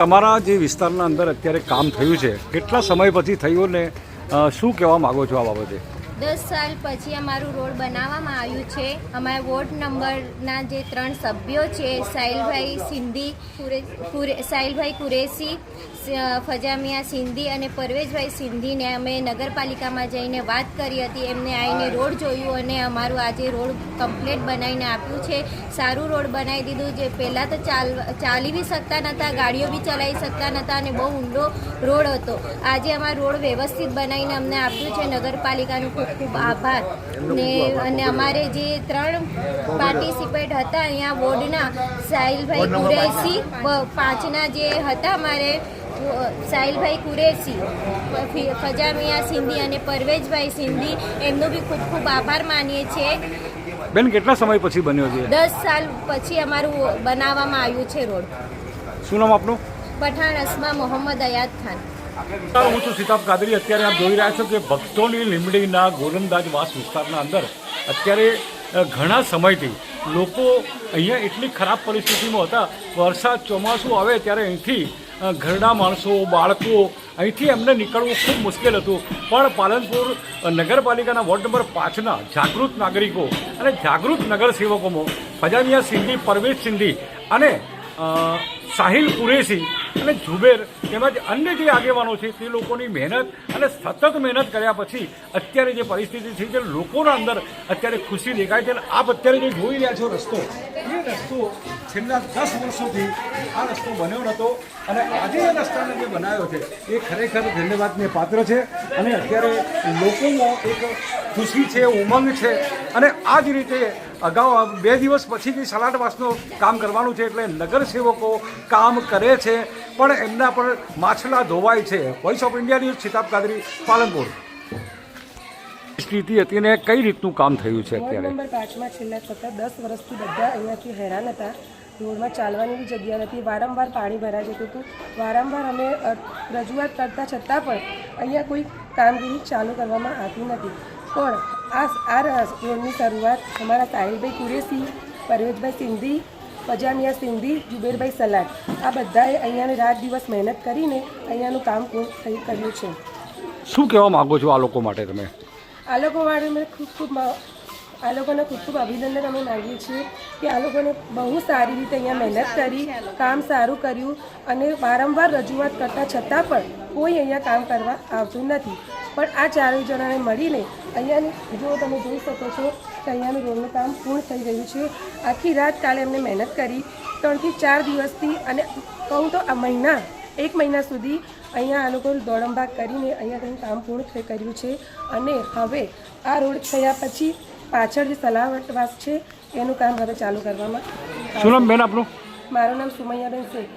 તમારા જે વિસ્તારના અંદર અત્યારે કામ થયું છે, કેટલા સમય પછી થયું ને શું કહેવા માગો છો આ બાબતે? દસ સાલ પછી અમારું રોડ બનાવવામાં આવ્યું છે. અમારા વોર્ડ નંબરના જે ત્રણ સભ્યો છે, સાહિલભાઈ સિંધી સાહિલભાઈ કુરેશી ફજામિયા સિંધી અને પરવેજભાઈ સિંધીને અમે નગરપાલિકામાં જઈને વાત કરી હતી. એમને આવીને રોડ જોયું અને અમારું આજે રોડ કમ્પ્લીટ બનાવીને આપ્યું છે. સારું રોડ બનાવી દીધું જે પહેલાં તો ચાલ, ચાલી બી શકતા નહોતા ગાડીઓ બી ચલાવી શકતા નહોતા અને બહુ ઊંડો રોડ હતો. આજે અમારો રોડ વ્યવસ્થિત બનાવીને અમને આપ્યું છે. નગરપાલિકાનું ખૂબ આભાર. ને અને અમારે જે ત્રણ પાર્ટિસિપેટ હતા અહીંયા વોર્ડના સાહિલભાઈ કુરેશી પાંચના જે હતા અમારે સાહિલભાઈ કુરેશી ફજામિયા સિંધી અને પરવેજભાઈ સિંધી એમનો બી ખૂબ ખૂબ આભાર માનીએ છીએ. બેન કેટલા સમય પછી બન્યો છે? દસ સાલ પછી અમારું બનાવવામાં આવ્યું છે રોડ. શું નામ આપનું? પઠાણ અસ્મા મોહમ્મદ અયાદ ખાન. હું છું સીતાપ કાદરી. અત્યારે આપ જોઈ રહ્યા છો કે ભક્તોની લીમડીના ગોલંદાજ વાસ વિસ્તારના અંદર અત્યારે ઘણા સમયથી લોકો અહીંયા એટલી ખરાબ પરિસ્થિતિમાં હતા. વરસાદ ચોમાસું આવે ત્યારે અહીંથી ઘરડા માણસો, બાળકો અહીંથી એમને નીકળવું ખૂબ મુશ્કેલ હતું. પણ પાલનપુર નગરપાલિકાના વોર્ડ નંબર પાંચના જાગૃત નાગરિકો અને જાગૃત નગરસેવકોમાં ફજામિયા સિંધી પરવેશ સિંધી અને સાહિલ કુરેશી અને જુબેર તેમજ અન્ય જે આગેવાનો છે, તે લોકોની મહેનત અને સતત મહેનત કર્યા પછી અત્યારે જે પરિસ્થિતિ છે, જે લોકોના અંદર અત્યારે ખુશી દેખાય છે અને આપ અત્યારે જે જોઈ રહ્યા છો રસ્તો રસ્તો છેલ્લા દસ વર્ષોથી આ રસ્તો બન્યો નહોતો અને આજે આ રસ્તાને જે બનાવ્યો છે, એ ખરેખર ધન્યવાદને પાત્ર છે. અને અત્યારે લોકોમાં એક ખુશી છે, ઉમંગ છે. અને આ જ રીતે અગાઉ બે દિવસ પછીથી સલાટવાસનું કામ કરવાનું છે એટલે નગરસેવકો કામ કરે છે, પણ એમના પર માછલા ધોવાય છે. Voice of India news Sitab Kadri Palanpur. સ્થિતિ હતી ને કઈ રીતનું કામ થયું છે અત્યારે? નંબર પાંચમાં છેલ્લા છતાં દસ વર્ષથી બધા અહીંયાથી હેરાન હતા. રોડમાં ચાલવાની બી જગ્યા નથી વારંવાર પાણી ભરાઈ જતું હતું. વારંવાર અમે રજૂઆત કરતા છતાં પણ અહીંયા કોઈ કામગીરી ચાલુ કરવામાં આવતી નથી. પણ આ આ રોડની શરૂઆત અમારા સાહિલભાઈ કુરેસી પરવેશભાઈ સિંધી પજામિયા સિંધી જુબેરભાઈ સલાડ. આ બધાએ અહીંયાની રાત દિવસ મહેનત કરીને અહીંયાનું કામ કર્યું છે. શું કહેવા માગો છો આ લોકો માટે તમે? આ લોકો માટે મેં ખૂબ ખૂબ આ લોકોને ખૂબ ખૂબ અભિનંદન અમે માગીએ છીએ કે આ લોકોને બહુ સારી રીતે અહીંયા મહેનત કરી, કામ સારું કર્યું અને વારંવાર રજૂઆત કરતાં છતાં પણ કોઈ અહીંયા કામ કરવા આવતું નથી. પણ આ ચારેય જણાને મળીને અહીંયાની જો તમે જોઈ શકો છો કે અહીંયાનું રોડનું કામ પૂર્ણ થઈ ગયું છે. આખી રાત કાલે એમને મહેનત કરી, ત્રણથી ચાર દિવસથી અને કહું તો આ મહિના, એક મહિના સુધી અહીંયા આ લોકો દોડમભાગ કરીને અહીંયા કંઈ કામ પૂર્ણ થઈ કર્યું છે. અને હવે આ રોડ થયા પછી પાછળ જે સલાવટવાસ છે એનું કામ હવે ચાલુ કરવામાં શું નામ બેન આપનું? મારું નામ સુમૈયાબેન શેખ